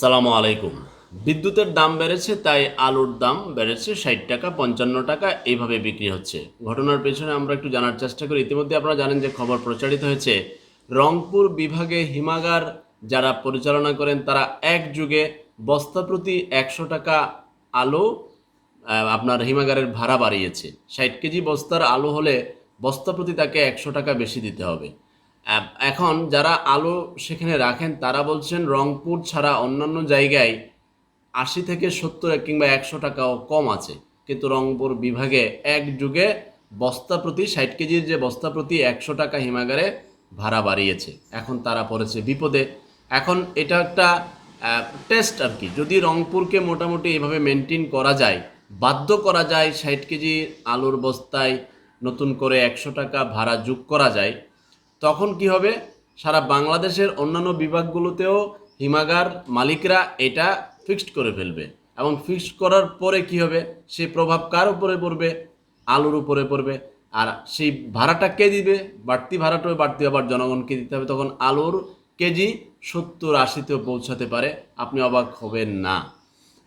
সালামু আলাইকুম। বিদ্যুতের দাম বেড়েছে, তাই আলুর দাম বেড়েছে ষাট টাকা, পঞ্চান্ন টাকা, এইভাবে বিক্রি হচ্ছে। ঘটনার পেছনে আমরা একটু জানার চেষ্টা করি। ইতিমধ্যে আপনারা জানেন যে খবর প্রচারিত হয়েছে, রংপুর বিভাগে হিমাগার যারা পরিচালনা করেন, তারা এক যুগে বস্তা প্রতি একশো টাকা আলু আপনার হিমাগারের ভাড়া বাড়িয়েছে। ষাট কেজি বস্তার আলু হলে বস্তা প্রতি তাকে একশো টাকা বেশি দিতে হবে। এখন যারা আলু সেখানে রাখেন, তারা বলছেন রংপুর ছাড়া অন্যান্য জায়গায় আশি থেকে সত্তর কিংবা একশো টাকাও কম আছে। কিন্তু রংপুর বিভাগে এক যুগে বস্তা প্রতি ষাট কেজির যে বস্তা প্রতি একশো টাকা হিমাগারে ভাড়া বাড়িয়েছে। এখন তারা পড়েছে বিপদে। এখন এটা একটা টেস্ট আর কি। যদি রংপুরকে মোটামুটি এভাবে মেনটেন করা যায়, বাধ্য করা যায় ষাট কেজি আলুর বস্তায় নতুন করে একশো টাকা ভাড়া যোগ করা যায় তখন কি হবে? সারা বাংলাদেশের অন্যান্য বিভাগগুলোতেও হিমাগার মালিকরা এটা ফিক্সড করে ফেলবে। এবং ফিক্সড করার পরে কি হবে? সেই প্রভাব কার উপরে পড়বে? আলুর উপরে পড়বে। আর সেই ভাড়াটা কে দিবে? বাড়তি ভাড়াটাও বাড়তি আবার জনগণকে দিতে হবে। তখন আলুর কেজি সত্তর আশিতেও পৌঁছাতে পারে। আপনি অবাক হবেন না।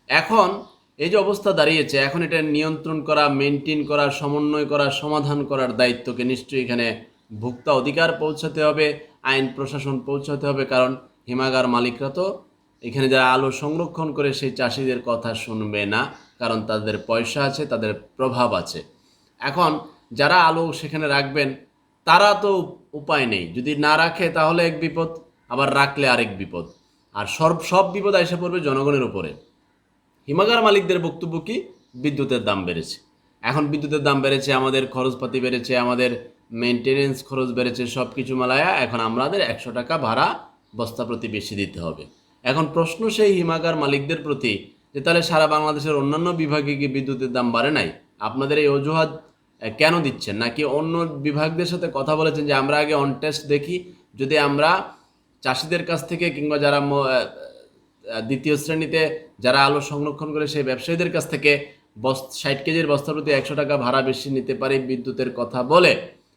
এখন এই যে অবস্থা দাঁড়িয়েছে, এখন এটা নিয়ন্ত্রণ করা মেনটেন করা, সমন্বয় করা, সমাধান করার দায়িত্বকে নিশ্চয়ই এখানে ভোক্তা অধিকার পৌঁছাতে হবে, আইন প্রশাসন পৌঁছাতে হবে, কারণ হিমাগার মালিকরা তো এখানে যারা আলো সংরক্ষণ করে সেই চাষিদের কথা শুনবে না, কারণ তাদের পয়সা আছে, তাদের প্রভাব আছে। এখন যারা আলো সেখানে রাখবেন, তারা তো উপায় নেই। যদি না রাখে তাহলে এক বিপদ, আবার রাখলে আরেক বিপদ। আর সব সব বিপদ এসে পড়বে জনগণের উপরে। হিমাগার মালিকদের বক্তব্য কি? বিদ্যুতের দাম বেড়েছে। এখন বিদ্যুতের দাম বেড়েছে, আমাদের খরচপাতি বেড়েছে, আমাদের মেনটেনেন্স খরচ বেড়েছে সব কিছু মেলায়া এখন আমাদের একশো টাকা ভাড়া বস্তা প্রতি বেশি দিতে হবে। এখন প্রশ্ন সেই হিমাগার মালিকদের প্রতি যে তাহলে সারা বাংলাদেশের অন্যান্য বিভাগে কি বিদ্যুতের দাম বাড়ে নাই? আপনাদের এই অজুহাত কেন দিচ্ছেন? নাকি অন্য বিভাগদের সাথে কথা বলেছেন যে আমরা আগে অন টেস্ট দেখি, যদি আমরা চাষিদের কাছ থেকে কিংবা যারা দ্বিতীয় শ্রেণীতে যারা আলো সংরক্ষণ করে সেই ব্যবসায়ীদের কাছ থেকে বস ষাট কেজির বস্তা প্রতি একশো টাকা ভাড়া বেশি নিতে পারি বিদ্যুতের কথা বলে।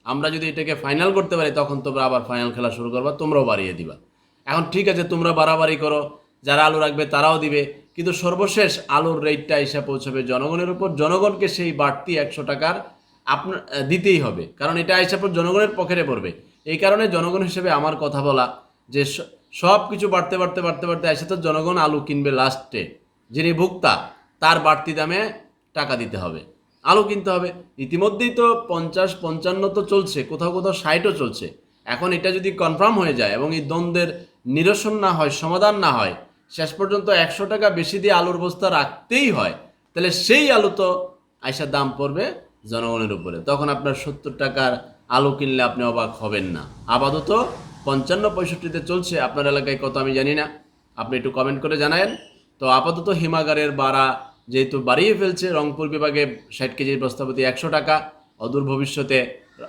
আমরা যদি এটাকে ফাইনাল করতে পারি, তখন তোমরা আবার ফাইনাল খেলা শুরু করবা, তোমরাও বাড়িয়ে দিবা। এখন ঠিক আছে, তোমরা বাড়াবাড়ি করো, যারা আলু রাখবে তারাও দিবে, কিন্তু সর্বশেষ আলুর রেটটা এসে পৌঁছাবে জনগণের উপর। জনগণকে সেই বাড়তি একশো টাকার আপনার দিতেই হবে, কারণ এটা এসে পর জনগণের পকেটে পড়বে। এই কারণে জনগণ হিসেবে আমার কথা বলা যে সব কিছু বাড়তে বাড়তে বাড়তে বাড়তে এসে তো জনগণ আলু কিনবে লাস্টে যিনি ভোক্তা, তার বাড়তি দামে টাকা দিতে হবে। আলু কিনতে হবে। ইতিমধ্যেই তো পঞ্চাশ, পঞ্চান্ন তো চলছে, কোথাও কোথাও ষাটও চলছে। এখন এটা যদি কনফার্ম হয়ে যায় এবং এই দ্বন্দ্বের নিরসন না হয়, সমাধান না হয়, শেষ পর্যন্ত একশো টাকা বেশি দিয়ে আলুর বস্তা রাখতেই হয়, তাহলে সেই আলু তো আইসার দাম পড়বে জনগণের উপরে। তখন আপনার সত্তর টাকার আলু কিনলে আপনি অবাক হবেন না। আপাতত পঞ্চান্ন পঁয়ষট্টিতে চলছে, আপনার এলাকায় কত আমি জানি না। আপনি একটু কমেন্ট করে জানায়েন। তো আপাতত হিমাগারের বাড়া যেহেতু বাড়িয়ে ফেলছে রংপুর বিভাগে ষাট কেজির প্রস্তাবতি একশো টাকা, অদূর ভবিষ্যতে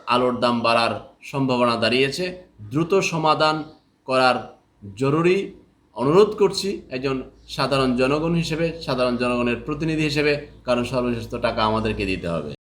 আলোর দাম বাড়ার সম্ভাবনা দাঁড়িয়েছে। দ্রুত সমাধান করার জরুরি অনুরোধ করছি একজন সাধারণ জনগণ হিসেবে, সাধারণ জনগণের প্রতিনিধি হিসেবে, কারণ সর্বশ্রেষ্ঠ টাকা আমাদেরকে দিতে হবে।